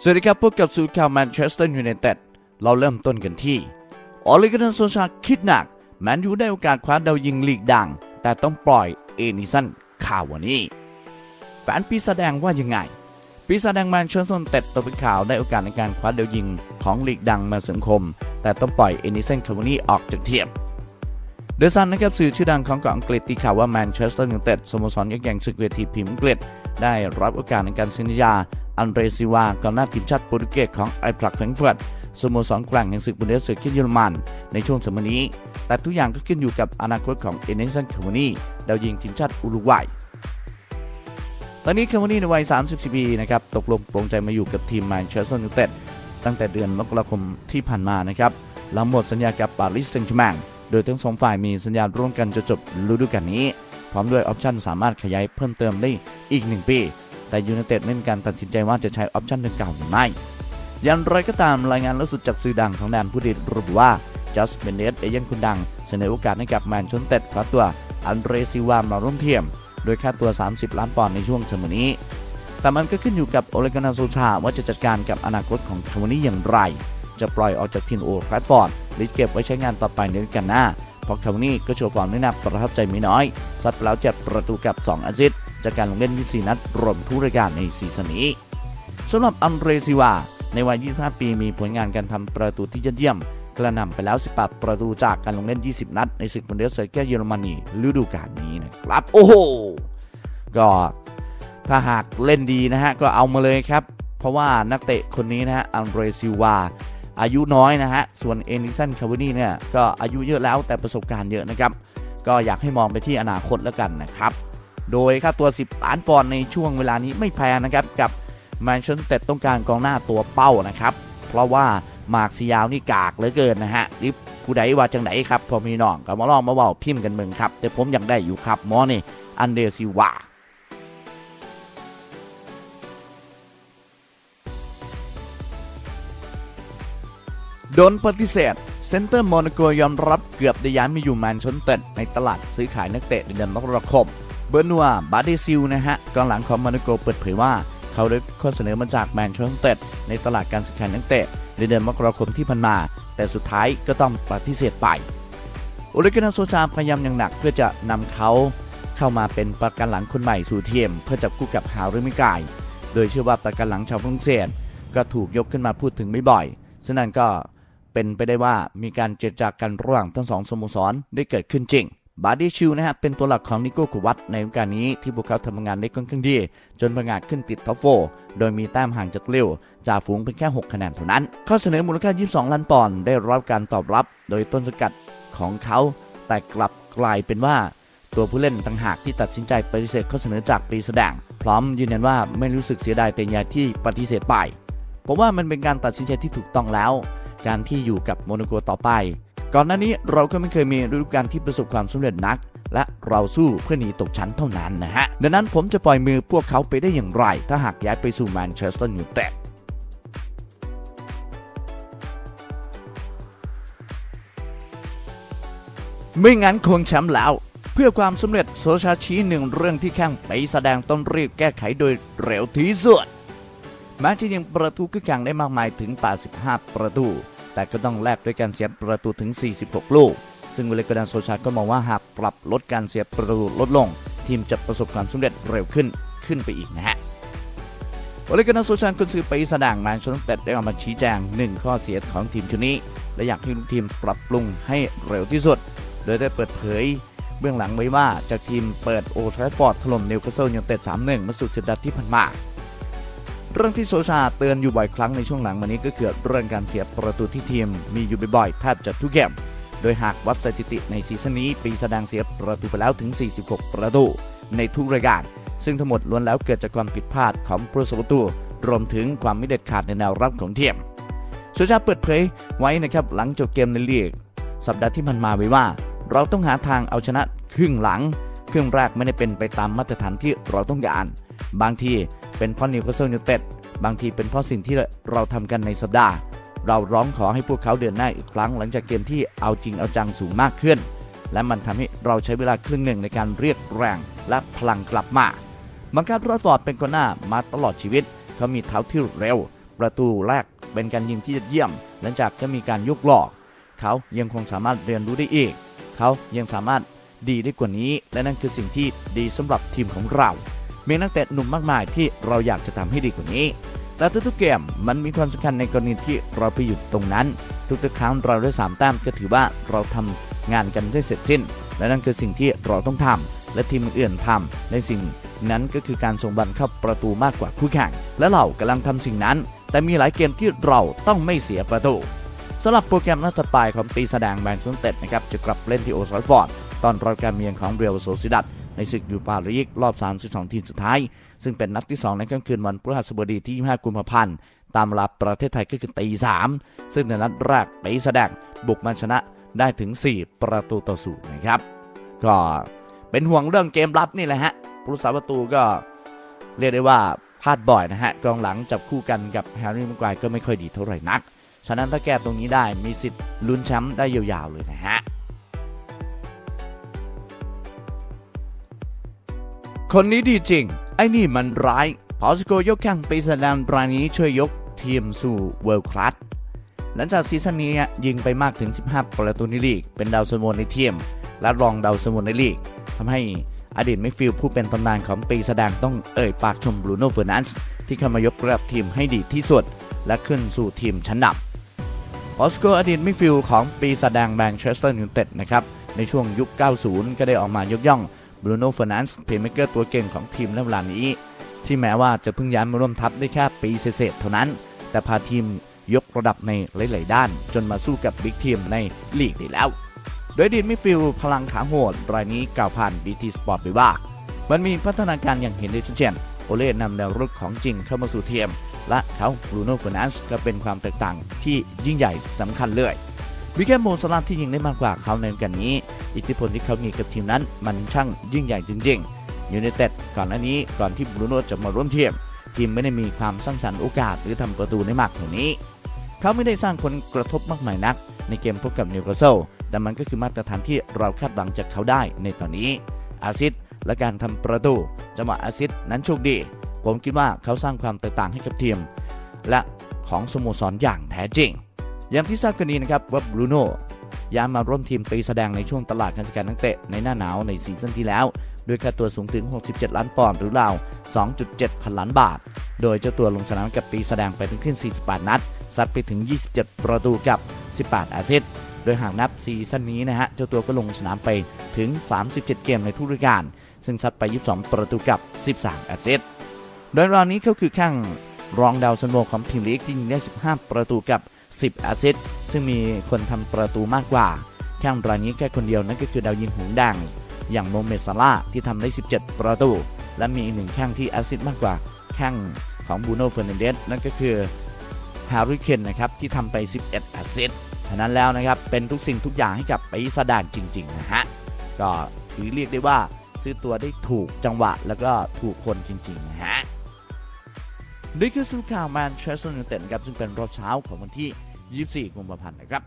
สวัสดีครับพบกับสูตรข่าวแมนเชสเตอร์ยูไนเต็ดเราเริ่มต้นกันที่ออลิกาโซชาคิดหนัก แมนยูได้โอกาสคว้าดาวยิงลีกดัง แต่ต้องปล่อยเอนิสันข่าววันนี้แฟนปีศาจแดงว่ายังไง ปีศาจแดงแมนเชสเตอร์ยูไนเต็ดตกเป็นข่าวได้โอกาสในการคว้าดาวยิงของลีกดังมาสังคม แต่ต้องปล่อยเอนิสันคาวานี่ออกจากทีมเดอะซันนะครับสื่อชื่อดังของเกาะอังกฤษตีข่าวว่าแมนเชสเตอร์ยูไนเต็ดสโมสรยักษ์ใหญ่ศึกเวทีพรีเมียร์อังกฤษได้รับโอกาสในการเซ็นสัญญา อันเดรซิวากองหน้าทีมชาติโปรตุเกสของไอพลักแฟรงเฟิร์ตสโมสรแกร่งแห่งศึกบุนเดสลีกเยอรมัน ในช่วงสมัยนี้ แต่ทุกอย่างก็ขึ้นอยู่กับอนาคตของเอเนซันคาวานีดาวยิงทีมชาติอุรุกวัยตอนนี้คาวานีในวัย34ปีนะครับตกลงปรงใจมาอยู่กับทีมแมนเชสเตอร์ยูไนเต็ดตั้งแต่เดือนมกราคมที่ผ่านมานะครับหลังหมดสัญญากับปารีสแซงต์แชร์แมงโดยทั้งสองฝ่ายมีสัญญาร่วมกันจะจบฤดูกาลนี้ พร้อมด้วยออปชั่นสามารถขยายเพิ่มเติมได้อีก 1 ปี แต่ยูไนเต็ดไม่มีการตัดสินใจว่าจะใช้ออปชั่นดังกล่าวหรือไม่อย่างไรก็ตามรายงานล่าสุดจากสื่อดังของแดนผู้ดีระบุว่าจัสเปนเดสเอเย่นคนดังเสนอโอกาสให้กับแมนชสเตอร์คว้าตัวอันเดรซิวามาร่วมเทียม โดยค่าตัว 30 ล้านปอนด์ในช่วงเสมอนี้ แต่มันก็ขึ้นอยู่กับโอเลกานาโซชาว่าจะจัดการกับอนาคตของคาวานี่อย่างไร จะปล่อยออกจากทีมโอแทราฟอร์ดหรือเก็บไว้ใช้งานต่อไปในฤดูกาลหน้า พราะคาวานี่ก็โชว์ฟอร์มได้น่าประทับใจไม่น้อย ซัดไปแล้ว7ประตูกับ 2อสซิตจากการลงเล่น 24 นัดรวมทุกรายการในซีซั่นนี้สำหรับอันเดรซิวา ในวัย 25 ปีมีผลงานการทำประตูที่ยอดเยี่ยม กระหน่ำไปแล้ว 18 ประตูจากการลงเล่น 20 นัด ในศึกบุนเดสเลีกเยอรมนีฤดูกาลนี้นะครับ โอ้โห ก็ถ้าหากเล่นดีนะฮะ ก็เอามาเลยครับ เพราะว่านักเตะคนนี้นะฮะอันเดรซิวา อายุน้อยนะฮะ ส่วนเอนิสันคาวนี่เนี่ยก็อายุเยอะแล้วแต่ประสบการณ์เยอะนะครับ ก็อยากให้มองไปที่อนาคตแล้วกันนะครับ โดยค่าตัว 10 ล้านปอนด์ในช่วงเวลานี้ไม่แพงนะครับ กับแมนเชสเตอร์ต้องการกองหน้าตัวเป้านะครับ เพราะว่ามาร์คซิยาวนี่กากเหลือเกินนะฮะริบผู้ใดว่าจังไหนครับพอมีน้องก็มาลองมาเว่าพิมพ์กันเมืองครับ แต่ผมยากได้อยู่ครับมอนี่อันเดรซิวา โดนปฏิเสธ เซนเตอร์โมนาโกยอมรับเกือบได้ย้ายมาอยู่แมนเชสเตอร์ในตลาดซื้อขายนักเตะในเดือนมกราคม เบอร์นัวบาเดซิลนะฮะกองหลังของโมนาโกเปิดเผยว่า เขาได้ข้อเสนอมาจากแมนเชสเตอร์ในตลาดการซื้อขายนักเตะในเดือนมกราคมที่ผ่านมา แต่สุดท้ายก็ต้องปฏิเสธไปโอเลกานาโซชาพยายามอย่างหนักเพื่อจะนำเขาเข้ามาเป็นประกันหลังคนใหม่สู่ทีมเพื่อจับคู่กับฮาริมิกาย โดยเชื่อว่าประกันหลังชาวฝรั่งเศสก็ถูกยกขึ้นมาพูดถึงไม่บ่อยฉะนั้นก็ เป็นไปได้ว่ามีการเจรจากันระหว่างทั้งสองสโมสรได้เกิดขึ้นจริงบาร์ดี้ชิลนะฮะเป็นตัวหลักของนิโก้คุวัตในโอกาสนี้ที่พวกเขาทำงานได้ค่อนข้างดี จนประกาศขึ้นติดท็อปโฟร์โดยมีแต้มห่างจากเร็วจ่าฝูงเป็นแค่ 6 คะแนนเท่านั้น ข้อเสนอมูลค่า 22 ล้านปอนด์ได้รับการตอบรับโดยต้นสกัดของเขา แต่กลับกลายเป็นว่า ตัวผู้เล่นต่างหากที่ตัดสินใจปฏิเสธข้อเสนอจากปีแสดง พร้อมยืนยันว่าไม่รู้สึกเสียดายแต่ยาที่ปฏิเสธไปเพราะว่ามันเป็นการตัดสินใจที่ถูกต้องแล้ว การที่อยู่กับโมนาโกต่อไป ก่อนหน้านี้เราก็ไม่เคยมีฤดูกาลที่ประสบความสำเร็จนัก และเราสู้เพื่อหนีตกชั้นเท่านั้นนะฮะ ดังนั้นผมจะปล่อยมือพวกเขาไปได้อย่างไร ถ้าหากย้ายไปสู่แมนเชสเตอร์ยูไนเต็ดไม่งั้นคงแชมป์แล้ว เพื่อความสำเร็จโซชาชี้หนึ่งเรื่องที่แข้งไปแสดงต้องรีบแก้ไขโดยเร็วที่สุดแม้จะยิงประตูขึ้นแข่งได้มากมายถึง 85 ประตู แต่ก็ต้องแลกด้วยการเสียประตูถึง 46 ลูก ซึ่งเวลกดันโซชาก็มองว่าหากปรับลดการเสียประตูลดลง ทีมจะประสบความสำเร็จเร็วขึ้นขึ้นไปอีกนะฮะวลกดันโซชาคุณซื้อไปแสดงแมนเชสเตอร์ได้ออกมาชี้แจงหนึ่งข้อเสียของทีมชุดนี้ และอยากให้ทุกทีมปรับปรุงให้เร็วที่สุด โดยได้เปิดเผย เบื้องหลังไว้ว่าจากทีมเปิดโอทราฟฟอร์ดถล่มนิวคาสเซิลยูไนเต็ด3-1เมื่อสุดสัปดาห์ที่ผ่านมา เรื่องที่โซชาเตือนอยู่บ่อยครั้งในช่วงหลังมานี้ก็เกิดเรื่องการเสียประตูที่ทีมมีอยู่บ่อยๆแทบจะทุกเกม โดยหากวัดสถิติในซีซั่นนี้ปีแสดงเสียประตูไปแล้วถึง 46 ประตูในทุกรายการ ซึ่งทั้งหมดล้วนแล้วเกิดจากความผิดพลาดของผู้รักษาประตูรวมถึงความไม่เด็ดขาดในแนวรับของทีมโซชาเปิดเผยไว้นะครับหลังจบเกมในลีกสัปดาห์ที่ผ่านมาไว้ว่า เราต้องหาทางเอาชนะครึ่งหลังครึ่งแรกไม่ได้เป็นไปตามมาตรฐานที่เราต้องการ บางที เป็นเพราะนิวคาสเซิลยูไนเต็ดบางทีเป็นเพราะสิ่งที่เราทำกันในสัปดาห์ เราร้องขอให้พวกเขาเดินหน้าอีกครั้ง หลังจากเกมที่เอาจริงเอาจังสูงมากขึ้น และมันทำให้เราใช้เวลาครึ่งหนึ่งในการเรียกแรงและพลังกลับมามังคับรอดฟอร์ดเป็นคนหน้ามาตลอดชีวิต เขามีเท้าที่เร็ว ประตูแรกเป็นการยิงที่ยอดเยี่ยม หลังจากก็มีการยกหลอก เขายังคงสามารถเรียนรู้ได้อีก เขายังสามารถดีได้กว่านี้ และนั่นคือสิ่งที่ดีสำหรับทีมของเรา มีนักเตะหนุ่มมากมายที่เราอยากจะทำให้ดีกว่านี้ แต่ทุกๆเกมมันมีความสำคัญในกรณีที่เราไปอยู่ตรงนั้น ทุกๆครั้งเราได้สามแต้มก็ถือว่าเราทำงานกันได้เสร็จสิ้น และนั่นคือสิ่งที่เราต้องทำและทีมอื่นๆทำในสิ่งนั้นก็คือการส่งบอลเข้าประตูมากกว่าคู่แข่ง และเรากำลังทำสิ่งนั้น แต่มีหลายเกมที่เราต้องไม่เสียประตูสำหรับโปรแกรมนัดถัดไปของปีแสดงแบงค์ซุนเต็ดนะครับจะกลับเล่นที่โอซอยฟอร์ดตอนรับการเมียนของเรียลโซซิดัต ในศึกยูปาลีกรอบ 32 ทีมสุดท้าย ซึ่งเป็นนัดที่ 2 ในค่ำคืนวันพฤหัสบดีที่ 25 กุมภาพันธ์ ตามเวลาประเทศไทยก็คือตีสามซึ่งในนัดแรกไปแสดงบุกมาชนะได้ถึง 4 ประตูต่อศูนย์นะครับ ก็เป็นห่วงเรื่องเกมรับนี่แหละฮะผู้รักษาประตูก็เรียกได้ว่าพลาดบ่อยนะฮะกองหลังจับคู่กันกับแฮร์รี่มกวายก็ไม่ค่อยดีเท่าไหร่นัก ฉะนั้นถ้าแก้ตรงนี้ได้มีสิทธิ์ลุ้นแชมป์ได้ยาวๆเลยนะฮะ คนนี้ดีจริง ไอ้นี่มันร้ายพอสโกยกแข่งปีแสดงรายนี้ช่วยยกทีมสู่เวิลด์คลาสหลังจากซีซั่นนี้ยิงไปมากถึง 15 ประตูในลีก เป็นดาวซันโวในทีม และรองดาวซันโวในลีกทำให้อดีตมิฟิลผู้เป็นตำนานของปีแสดงต้องเอ่ยปากชมบรูโน่เฟอร์นันส์ที่เข้ามายกระดับทีมให้ดีที่สุด และขึ้นสู่ทีมชั้นนำพอสโกอดีตมิฟิลของปีแสดงแมนเชสเตอร์ยูไนเต็ดนะครับในช่วงยุค 90 ก็ได้ออกมายกย่อง บรูโน่เฟอร์นันส์เพลย์เมกเกอร์ตัวเก่งของทีมในเวลานี้ ที่แม้ว่าจะเพิ่งย้ายมาร่วมทัพได้แค่ปีเศษๆเท่านั้น แต่พาทีมยกระดับในหลาย ๆ ด้าน จนมาสู้กับบิ๊กทีมในลีกได้แล้ว โดยดีตมิฟิล์พลังขาโหดรายนี้กล่าวผ่าน BT Sport ไปว่า มันมีพัฒนาการอย่างเห็นได้ชัดเจนโอเล่นำแนวรุกของจริงเข้ามาสู่ทีมและเขาบรูโน่เฟอร์นันส์ก็เป็นความแตกต่างที่ยิ่งใหญ่สำคัญเลย วิกเกมโมสลามที่ยิงได้มากกว่าเขาในกันนี้ อิทธิพลที่เขามีกับทีมนั้นมันช่างยิ่งใหญ่จริงๆยูไนเต็ดก่อนหน้านี้ก่อนที่บรูโน่จะมาร่วมทีมทีมไม่ได้มีความสร้างสรรค์โอกาสหรือทำประตูได้มากเท่านี้ เขาไม่ได้สร้างผลกระทบมากมายนัก ในเกมพบกับนิวคาสเซิลแต่มันก็คือมาตรฐานที่เราคาดหวังจากเขาได้ในตอนนี้อาซิดและการทำประตูจังหวะอาซิดนั้นโชคดี ผมคิดว่าเขาสร้างความแตกต่างให้กับทีม และของสโมสรอย่างแท้จริง อย่างที่ทราบกันดีนะครับว่าบรูโน่ย้ายมาร่วมทีมปีแสดงในช่วงตลาดการจัดการนักเตะในหน้าหนาวในซีซั่นที่แล้วด้วยค่าตัวสูงถึง 67 ล้านปอนด์หรือราว 2.7 พันล้านบาท โดยเจ้าตัวลงสนามกับปีแสดงไปถึงขึ้น 48 นัด ซัดไปถึง 27 ประตูกับ 18 แอสซิสต์ โดยหากนับซีซั่นนี้นะฮะ เจ้าตัวก็ลงสนามไปถึง 37 เกมในทุกฤดูกาล ซึ่งซัดไป 22 ประตูกับ 13 แอสซิสต์ โดยราวนี้เขาคือข้างรองดาวซันโวของพรีเมียร์ลีกที่ยิงได้ 15 ประตูกับ 10แอสซิสต์ซึ่งมีคนทำประตูมากกว่าแข้งรายนี้แค่คนเดียวนั่นก็คือดาวยิงหงส์แดงอย่างโมเมดซาร่าที่ทำได้ 17 ประตู และมีอีกหนึ่งแข้งที่แอสซิสต์มากกว่า แข้งของบูโน่เฟอร์นันเดสนั่นก็คือฮาริเคนนะครับที่ทำไป 11แอสซิสต์ฉะนั้นแล้วนะครับเป็นทุกสิ่งทุกอย่างให้กับปีศาจจริงๆนะฮะก็ถือเรียกได้ว่าซื้อตัวได้ถูกจังหวะแล้วก็ถูกคนจริงๆนะฮะ นี่คือสรุปข่าวแมนเชสเตอร์ยูไนเต็ดนะครับซึ่งเป็นรอบเช้าของวันที่ 24 กุมภาพันธ์นะครับ